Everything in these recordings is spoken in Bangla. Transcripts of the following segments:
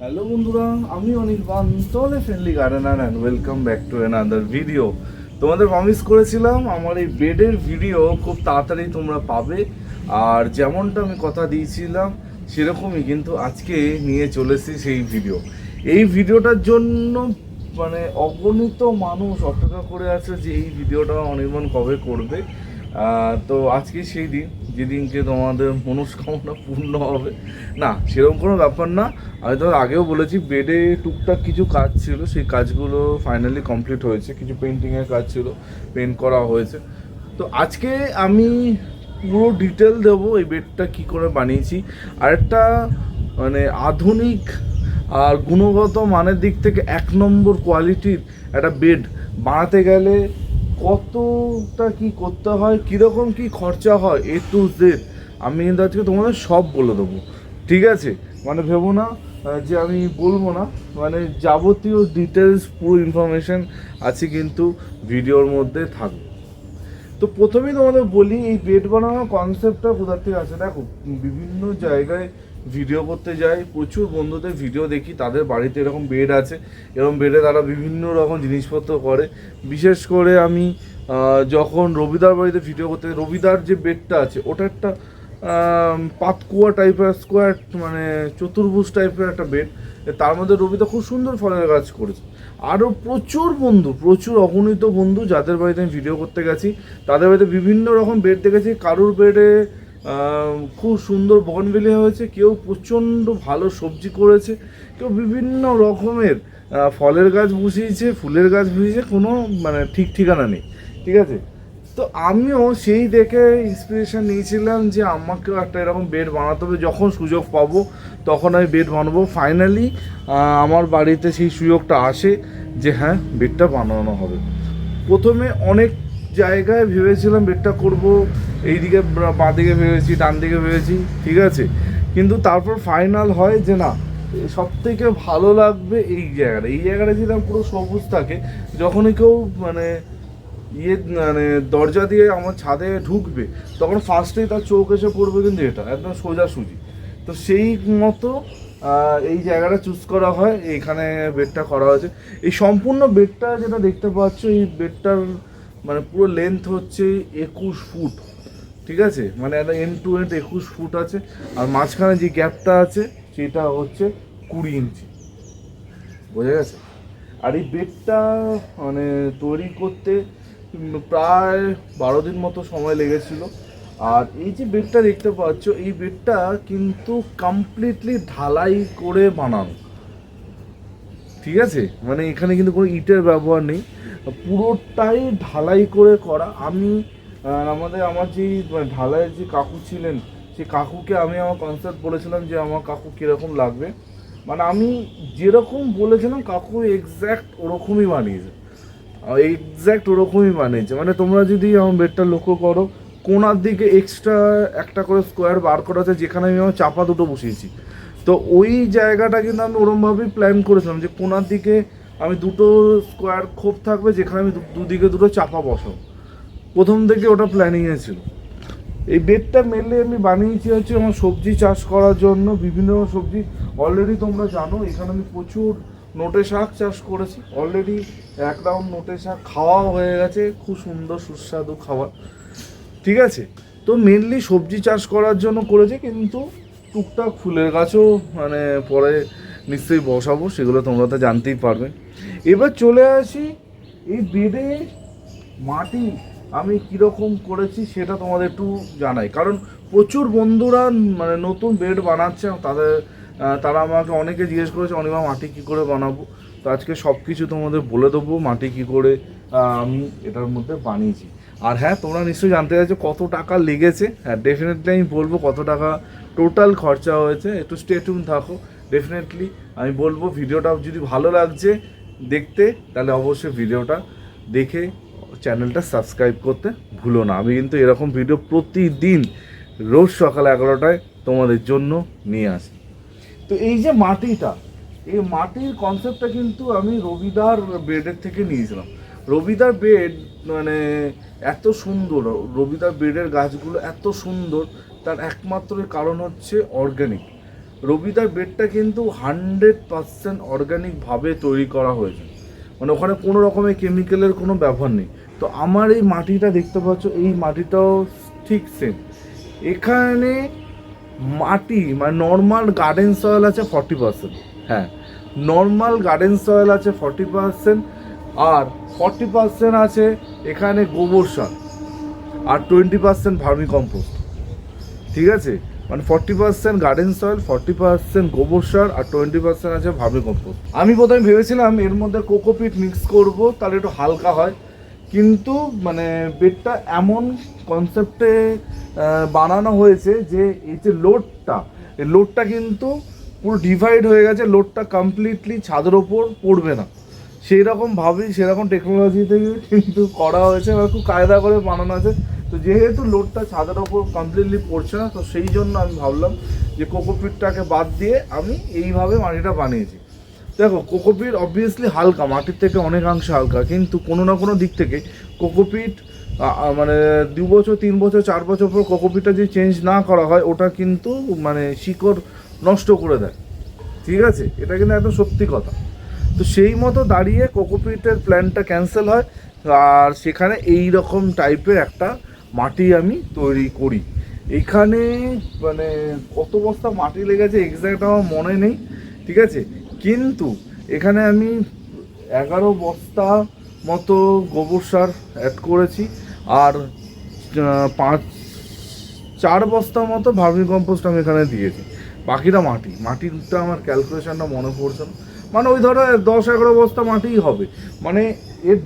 হ্যালো বন্ধুরা, আমি অনির্বাণ তোমাদের friendly gardener and welcome back to another video তোমাদের প্রমিস করেছিলাম, আমার এই বেডের ভিডিও খুব তাড়াতাড়ি তোমরা পাবে। আর যেমনটা আমি কথা দিয়েছিলাম, সেরকমই কিন্তু আজকে নিয়ে চলেছি সেই ভিডিও এই ভিডিওটার জন্য মানে অগণিত মানুষ অপেক্ষা করে আছে যে এই ভিডিওটা অনির্বাণ কবে করবে। তো আজকে সেই দিন, যেদিনকে তোমাদের মনস্কামনা পূর্ণ হবে। না, সেরকম কোনো ব্যাপার না। আমি তোমার আগেও বলেছি, বেডে টুকটাক কিছু কাজ ছিল। সেই কাজগুলো ফাইনালি কমপ্লিট হয়েছে। কিছু পেন্টিংয়ের কাজ ছিল পেন্ট করা হয়েছে। তো আজকে আমি পুরো ডিটেল দেবো এই বেডটা কি করে বানিয়েছি। আর একটা মানে আধুনিক আর গুণগত মানের দিক থেকে এক নম্বর কোয়ালিটির একটা বেড বানাতে গেলে কতটা কি করতে হয়, কীরকম কি খরচা হয় এ টু জেড আমি কিন্তু আজকে তোমাদের সব বলে দেবো। ঠিক আছে? মানে ভেবো না যে আমি বলব না মানে যাবতীয় ডিটেলস পুরো ইনফরমেশন আছে কিন্তু ভিডিওর মধ্যে থাকবে। তো প্রথমেই তোমাদের বলি, এই বেড বানানোর কনসেপ্টটা কোথা থেকে আছে দেখো, বিভিন্ন জায়গায় ভিডিও করতে যাই, প্রচুর বন্ধুদের ভিডিও দেখি, তাদের বাড়িতে এরকম বেড আছে, এরকম বেডে তারা বিভিন্ন রকম জিনিসপত্র করে। বিশেষ করে আমি যখন রবিদার বাড়িতে ভিডিও করতে রবিদার যে বেডটা আছে, ওটা একটা পাতকুয়া টাইপের স্কোয়ার মানে চতুর্ভুজ টাইপের একটা বেড তার মধ্যে রবিদা খুব সুন্দর ফলের গাছ করেছে। আরও প্রচুর বন্ধু, প্রচুর অগণিত বন্ধু যাদের বাড়িতে আমি ভিডিও করতে গেছি, তাদের বাড়িতে বিভিন্ন রকম বেড দেখেছি। কারুর বেডে খুব সুন্দর বনবিলি হয়েছে, কেউ প্রচণ্ড ভালো সবজি করেছে, কেউ বিভিন্ন রকমের ফলের গাছ বসিয়েছে, ফুলের গাছ বসিয়েছে, কোনো মানে ঠিক ঠিকানা নেই, ঠিক আছে? তো আমিও সেই দেখে ইন্সপিরেশান নিয়েছিলাম যে আমাকেও একটা এরকম বেড বানাতে হবে, যখন সুযোগ পাবো তখন আমি বেড বানাবো। ফাইনালি আমার বাড়িতে সেই সুযোগটা আসে যে হ্যাঁ বেডটা বানানো হবে। প্রথমে অনেক জায়গায় ভেবেছিলাম বেডটা করব এইদিকে বাঁ দিকে ভেবেছি ডান দিকে ভেবেছি, ঠিক আছে? কিন্তু তারপর ফাইনাল হয় যে না সব থেকে ভালো লাগবে এই জায়গাটা। এই জায়গাটা যদি পুরো সবুজ থাকে, যখনই কেউ মানে ইয়ে মানে দরজা দিয়ে আমার ছাদে ঢুকবে, তখন ফার্স্টেই তার চোখ এসে পড়বে কিন্তু এটা, একদম সোজাসুজি তো সেই মতো এই জায়গাটা চুজ করা হয় এইখানে বেডটা করা হয়েছে। এই সম্পূর্ণ বেডটা যেটা দেখতে পাচ্ছ, এই বেডটার মানে পুরো লেন্থ হচ্ছে একুশ ফুট। ঠিক আছে? মানে একটা এন টু এন্ড একুশ ফুট আছে, আর মাঝখানে যে গ্যাপটা আছে, সেটা হচ্ছে কুড়ি ইঞ্চি বোঝা গেছে? আর এই বেডটা মানে তৈরি করতে প্রায় বারো দিন মতো সময় লেগেছিল। আর এই যে বেডটা দেখতে পাচ্ছ, এই বেডটা কিন্তু কমপ্লিটলি ঢালাই করে বানানো। ঠিক আছে? মানে এখানে কিন্তু কোনো ইটের ব্যবহার নেই। পুরোটাই ঢালাই করে করা। আমি আহ, আমাদের আমার যে মানে ঢালাইয়ের যে কাকু ছিলেন সেই কাকুকে আমি আমার কনসার্ট বলেছিলাম যে আমার কাকু কীরকম লাগবে। মানে আমি যেরকম বলেছিলাম কাকু এক্স্যাক্ট ওরকমই বানিয়েছে। এক্স্যাক্ট ওরকমই বানিয়েছে। মানে তোমরা যদি আমার বেডটা লক্ষ্য করো কোনার দিকে এক্সট্রা একটা করে স্কোয়ার বার করা আছে যেখানে আমি আমার চাপা দুটো বসিয়েছি। তো ওই জায়গাটা কিন্তু আমি ওরমভাবেই প্ল্যান করেছিলাম যে কোনার দিকে আমি দুটো স্কোয়ার খোপ থাকবে যেখানে আমি দুদিকে দুটো চাপা বসাবো। প্রথম থেকে ওটা প্ল্যানিংয়ে ছিল। এই বেডটা মেনলি আমি বানিয়েছি হচ্ছে আমার সবজি চাষ করার জন্য, বিভিন্ন সবজি। অলরেডি তোমরা জানো, এখানে আমি প্রচুর নোটে শাক চাষ করেছি। অলরেডি এক রাউন্ড নোটে শাক খাওয়া হয়ে গেছে, খুব সুন্দর সুস্বাদু খাবার। ঠিক আছে? তো মেনলি সবজি চাষ করার জন্য করেছি, কিন্তু টুকটাক ফুলের গাছও মানে পরে নিশ্চয়ই বসাবো, সেগুলো তোমরা তো জানতেই পারবে। এবার চলে আসি, এই বেডে মাটি আমি কীরকম করেছি সেটা তোমাদের একটু জানাই। কারণ প্রচুর বন্ধুরা মানে নতুন বেড বানাচ্ছে, তাদের তারা আমাকে অনেকে জিজ্ঞেস করেছে, অনিমা, মাটি কী করে বানাবো? তো আজকে সব কিছু তোমাদের বলে দেবো, মাটি কী করে, আমি, এটার মধ্যে বানিয়েছি। আর হ্যাঁ তোমরা নিশ্চয়ই জানতে চাইছো কত টাকা লেগেছে। হ্যাঁ ডেফিনেটলি আমি বলব কত টাকা টোটাল খরচা হয়েছে। একটু স্টেটুন থাকো। ডেফিনেটলি আমি বলব, ভিডিওটা যদি ভালো লাগছে দেখতে, তাহলে অবশ্যই ভিডিওটা দেখে চ্যানেলটা সাবস্ক্রাইব করতে ভুলো না। আমি কিন্তু এরকম ভিডিও প্রতিদিন রোজ সকাল এগারোটায় তোমাদের জন্য নিয়ে আসি। তো এই যে মাটিটা, এই মাটির কনসেপ্টটা কিন্তু আমি রবিদার বেডের থেকে নিয়েছিলাম। রবিদার বেড মানে এত সুন্দর, রবিদার বেডের গাছগুলো এত সুন্দর, তার একমাত্র কারণ হচ্ছে অর্গ্যানিক রবিদার বেডটা কিন্তু হান্ড্রেড পার্সেন্ট অর্গানিকভাবে তৈরি করা হয়েছে। মানে ওখানে কোনো রকমের কেমিক্যালের কোনো ব্যবহার নেই। তো আমার এই মাটিটা দেখতে পাচ্ছ, এই মাটিটাও ঠিক সেম এখানে মাটি মানে নর্মাল গার্ডেন সয়েল আছে ফর্টি পার্সেন্ট হ্যাঁ নর্মাল গার্ডেন সয়েল আছে ফর্টি পার্সেন্ট আর ফর্টি পার্সেন্ট আছে এখানে গোবর সার আর টোয়েন্টি পার্সেন্ট ভার্মি কম্পোস্ট ঠিক আছে? মানে forty percent garden soil forty percent গোবর সার আর টোয়েন্টি পার্সেন্ট আছে ভার্মি কম্পোস্ট আমি প্রথমে ভেবেছিলাম এর মধ্যে কোকোপিট মিক্স করব, তাহলে একটু হালকা হয়। কিন্তু মানে বেডটা এমন কনসেপ্টে বানানো হয়েছে যে এই যে লোডটা এই লোডটা কিন্তু পুরো ডিভাইড হয়ে গেছে লোডটা কমপ্লিটলি ছাদের ওপর পড়বে না। সেই রকম ভাবেই সেরকম টেকনোলজি থেকে কিন্তু করা হয়েছে এবার খুব কায়দা করে বানানো আছে তো যেহেতু লোডটা ছাদের ওপর কমপ্লিটলি পড়ছে না, তো সেই জন্য আমি ভাবলাম যে কোকোপিটটাকে বাদ দিয়ে আমি এইভাবে মাটিটা বানিয়েছি। দেখো, কোকোপিট অবভিয়াসলি হালকা, মাটির থেকে অনেকাংশে হালকা, কিন্তু কোনো না কোনো দিক থেকে কোকোপিট মানে দু বছর, তিন বছর, চার বছর পর কোকোপিটটা যদি চেঞ্জ না করা হয়, ওটা কিন্তু মানে শিকড় নষ্ট করে দেয়। ঠিক আছে? এটা কিন্তু একদম সত্যি কথা। তো সেই মতো দাঁড়িয়ে কোকোপিটের প্ল্যানটা ক্যান্সেল হয়, আর সেখানে এই রকম টাইপের একটা মাটি আমি তৈরি করি। এখানে মানে কত বস্তা মাটি লেগেছে এক্স্যাক্ট আমার মনে নেই। ঠিক আছে? কিন্তু এখানে আমি এগারো বস্তা মতো গোবর সার অ্যাড করেছি আর পাঁচ, চার বস্তা মতো ভার্মি কম্পোস্ট আমি এখানে দিয়েছি। বাকিটা মাটি। মাটিটা আমার ক্যালকুলেশনটা মনে পড়ছে না। মানে ওই ধরো দশ, এগারো বস্তা মাটিই হবে। মানে এর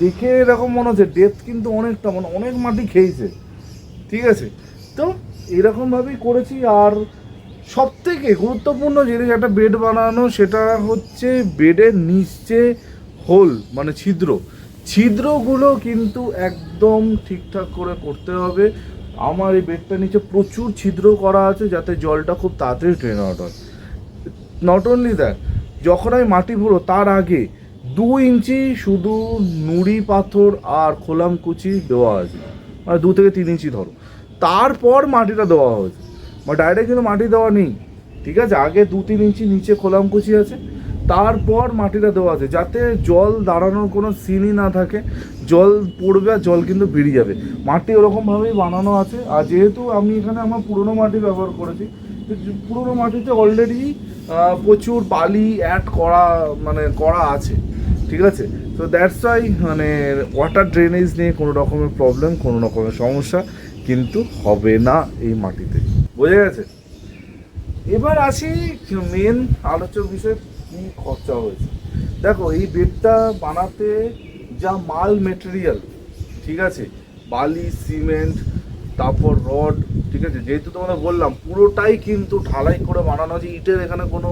দেখে এরকম মনে হচ্ছে ডেথ কিন্তু অনেকটা মানে অনেক মাটি খেয়েছে। ঠিক আছে? তো এরকমভাবেই করেছি আর সব থেকে গুরুত্বপূর্ণ জিনিস একটা বেড বানানো, সেটা হচ্ছে বেডের নিচে হোল মানে ছিদ্র। ছিদ্রগুলো কিন্তু একদম ঠিকঠাক করে করতে হবে। আমার এই বেডটার নিচে প্রচুর ছিদ্র করা আছে, যাতে জলটা খুব তাড়াতাড়ি ট্রেন আউট হয়। নট অনলি দ্যাট যখন আমি মাটি ভরো তার আগে দু ইঞ্চি শুধু নুড়ি, পাথর আর খোলাম কুচি দেওয়া আছে। মানে দু থেকে তিন ইঞ্চি ধরো। তারপর মাটিটা দেওয়া হয়েছে। ডাইরেক্ট কিন্তু মাটি দেওয়া নেই। ঠিক আছে? আগে দু তিন ইঞ্চি নিচে খোলাম কুচি আছে। তারপর মাটিটা দেওয়া আছে। যাতে জল দাঁড়ানোর কোনো সিনই না থাকে। জল পড়বে আর জল কিন্তু বেরিয়ে যাবে। মাটি ওরকমভাবেই বানানো আছে। আর যেহেতু আমি এখানে আমার পুরনো মাটি ব্যবহার করেছি পুরনো মাটিতে অলরেডি প্রচুর বালি অ্যাড করা মানে করা আছে। ঠিক আছে? তো দ্যাটস ওয়াই মানে ওয়াটার ড্রেনেজ নিয়ে কোনো রকমের প্রবলেম কোনো রকমের সমস্যা কিন্তু হবে না এই মাটিতে। বোঝা গেছে? এবার আসি মেন আলোচ্য বিষয় কি খরচা হয়েছে। দেখো, এই বেডটা বানাতে যা মাল মেটেরিয়াল ঠিক আছে? বালি সিমেন্ট তারপর রড ঠিক আছে? যেহেতু তোমাদের বললাম, পুরোটাই কিন্তু ঢালাই করে বানানো আছে ইটের এখানে কোনো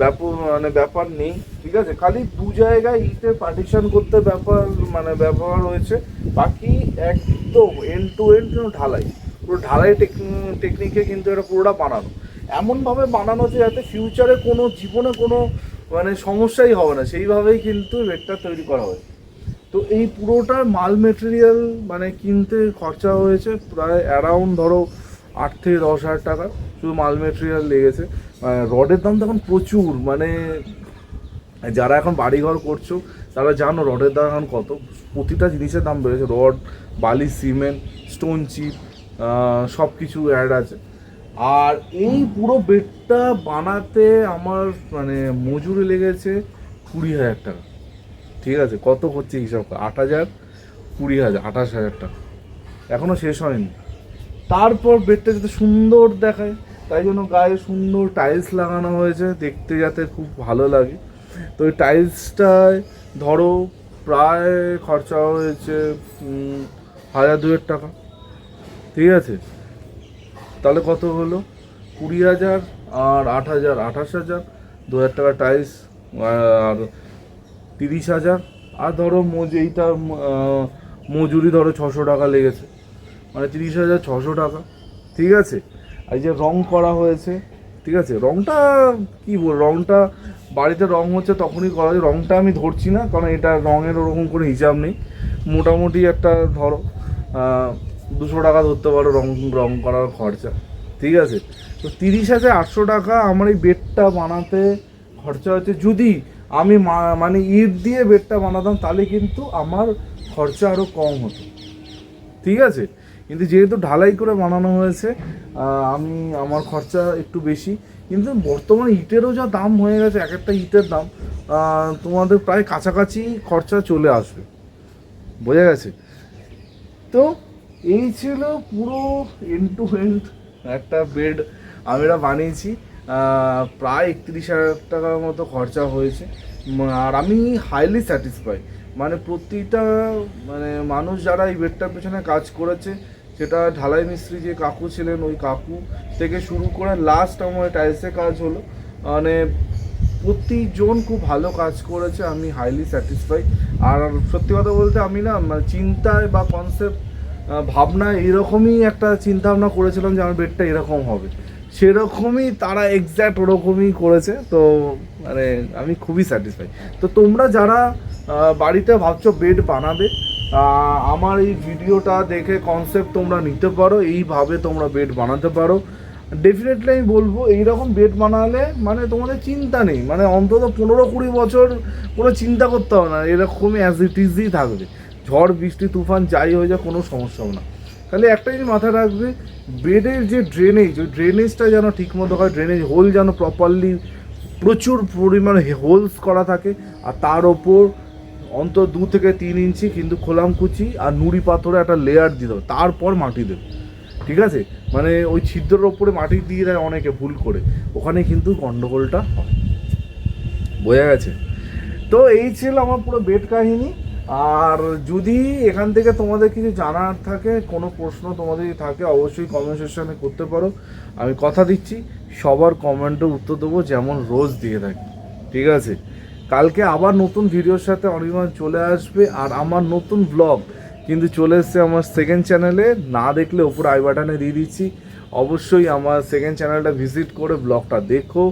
ব্যাপার মানে ব্যাপার নেই, ঠিক আছে? খালি দু জায়গায় ইটের পার্টিশন করতে ব্যাপার মানে ব্যবহার হয়েছে। বাকি একদম এন্ড টু এন্ড ঢালাই। পুরো ঢালাই টেকনিকে কিন্তু এটা পুরোটা বানানো। এমনভাবে বানানো যে যাতে ফিউচারে কোনো জীবনে কোনো মানে সমস্যাই হবে না, সেইভাবেই কিন্তু বেডটা তৈরি করা হয়েছে। তো এই পুরোটার মাল মেটেরিয়াল মানে কিনতে খরচা হয়েছে প্রায় অ্যারাউন্ড ধরো আট থেকে দশ হাজার টাকা, শুধু মাল মেটেরিয়াল লেগেছে। রডের দাম তো এখন প্রচুর মানে যারা এখন বাড়িঘর করছ, তারা জানো রডের দাম এখন কত। প্রতিটা জিনিসের দাম বেড়েছে, রড, বালি, সিমেন্ট স্টোন চিপ সব কিছু অ্যাড আছে। আর এই পুরো বেডটা বানাতে আমার মানে মজুরি লেগেছে কুড়ি হাজার টাকা। ঠিক আছে? কত হচ্ছে হিসাব? আট হাজার, কুড়ি হাজার, আঠাশ হাজার টাকা। এখনও শেষ হয়নি। তারপর বেডটা যাতে সুন্দর দেখায়, তাই জন্য গায়ে সুন্দর টাইলস লাগানো হয়েছে। দেখতে যাতে খুব ভালো লাগে। তো ওই টাইলসটায় ধরো প্রায় খরচা হয়েছে হাজার দুয়ের টাকা। ঠিক আছে? তাহলে কত হলো? কুড়ি হাজার আর আট হাজার, আঠাশ হাজার, দু হাজার টাকা টাইলস আর তিরিশ হাজার। আর ধরো মজ এইটা মজুরি ধরো ছশো টাকা লেগেছে। মানে তিরিশ হাজার ছশো টাকা। ঠিক আছে? এই যে রং করা হয়েছে, ঠিক আছে? রংটা কি বল, রংটা বাড়িতে রং হচ্ছে তখনই করা হয়েছে রংটা আমি ধরছি না, কারণ এটা রঙের ওরকম কোনো হিসাব নেই। মোটামুটি একটা ধরো দুশো টাকা ধরতে পারো, রং রং করার খরচা। ঠিক আছে? তো তিরিশ হাজার আটশো টাকা আমার এই বেডটা বানাতে খরচা হচ্ছে। যদি আমি মানে ইট দিয়ে বেডটা বানাতাম, তাহলে কিন্তু আমার খরচা আরও কম হতো। ঠিক আছে? কিন্তু যেহেতু ঢালাই করে বানানো হয়েছে আমি, আমার খরচা একটু বেশি। কিন্তু বর্তমানে ইটেরও যা দাম হয়ে গেছে, এক একটা ইটের দাম তোমাদের প্রায় কাছাকাছি খরচা চলে আসবে। বোঝা গেছে? তো এই ছিল পুরো এন্ড টু এন্ড একটা বেড আমরা বানিয়েছি। প্রায় একত্রিশ হাজার টাকার মতো খরচা হয়েছে। আর আমি হাইলি স্যাটিসফাই মানে প্রতিটা মানে মানুষ যারা এই বেডটার পেছনে কাজ করেছে, সেটা ঢালাই মিস্ত্রি যে কাকু ছিলেন, ওই কাকু থেকে শুরু করে লাস্ট আমার টাইলসে কাজ হলো। মানে প্রতিজন খুব ভালো কাজ করেছে, আমি হাইলি স্যাটিসফাই আর সত্যি কথা বলতে আমি না মানে চিন্তায় বা কনসেপ্ট ভাবনা এরকমই একটা চিন্তা ভাবনা করেছিলাম যে আমার বেডটা এরকম হবে। সেরকমই তারা এক্স্যাক্ট ওরকমই করেছে, তো মানে আমি খুবই স্যাটিসফাই তো তোমরা যারা বাড়িতে ভাবছ বেড বানাবে আমার এই ভিডিওটা দেখে কনসেপ্ট তোমরা নিতে পারো, এইভাবে তোমরা বেড বানাতে পারো। ডেফিনেটলি আমি বলব, এইরকম বেড বানালে মানে তোমাদের চিন্তা নেই মানে অন্তত পনেরো কুড়ি বছর কোনো চিন্তা করতে হবে না, এরকমই অ্যাজ ইট ইজই থাকবে। ঝড়, বৃষ্টি, তুফান, যাই হয়ে যায় কোনো সমস্যা না। তাহলে একটা জিনিস মাথায় রাখবে, বেডের যে ড্রেনেজ ওই ড্রেনেজটা যেন ঠিকমতো হয় ড্রেনেজ হোল যেন প্রপারলি প্রচুর পরিমাণে হোলস করা থাকে, আর তার ওপর অন্তত দু থেকে তিন ইঞ্চি কিন্তু খোলামকুচি আর নুড়ি পাথরে একটা লেয়ার দিতে হবে তারপর মাটি দেবে। ঠিক আছে? মানে ওই ছিদ্রের ওপরে মাটি দিয়ে দেয় অনেকে ভুল করে, ওখানে কিন্তু গণ্ডগোলটা হয়। বোঝা গেছে? তো এই ছিল আমার পুরো বেড কাহিনী। আর যদি এখান থেকে তোমাদের কিছু জানার থাকে, কোনো প্রশ্ন তোমাদের থাকে, অবশ্যই কমেন্ট সেকশনে করতে পারো। আমি কথা দিচ্ছি, সবার কমেন্টে উত্তর দেবো, যেমন রোজ দিয়ে থাকি। ঠিক আছে? কালকে আবার নতুন ভিডিওর সাথে অনির্বাণ চলে আসবে, আর আমার নতুন ব্লগ কিন্তু চলে এসছে আমার সেকেন্ড চ্যানেলে না দেখলে ওপর আই বাটনে দিয়ে দিচ্ছি। অবশ্যই আমার সেকেন্ড চ্যানেলটা ভিজিট করে ব্লগটা দেখো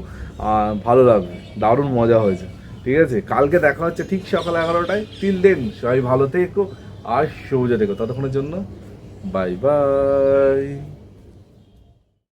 ভালো লাগবে। দারুণ মজা হয়েছে। ঠিক আছে? কালকে দেখা হচ্ছে ঠিক সকাল এগারোটায়। তিন দিন সবাই ভালো থেকো আর সবুজে দেখো ততক্ষণের জন্য বাই বাই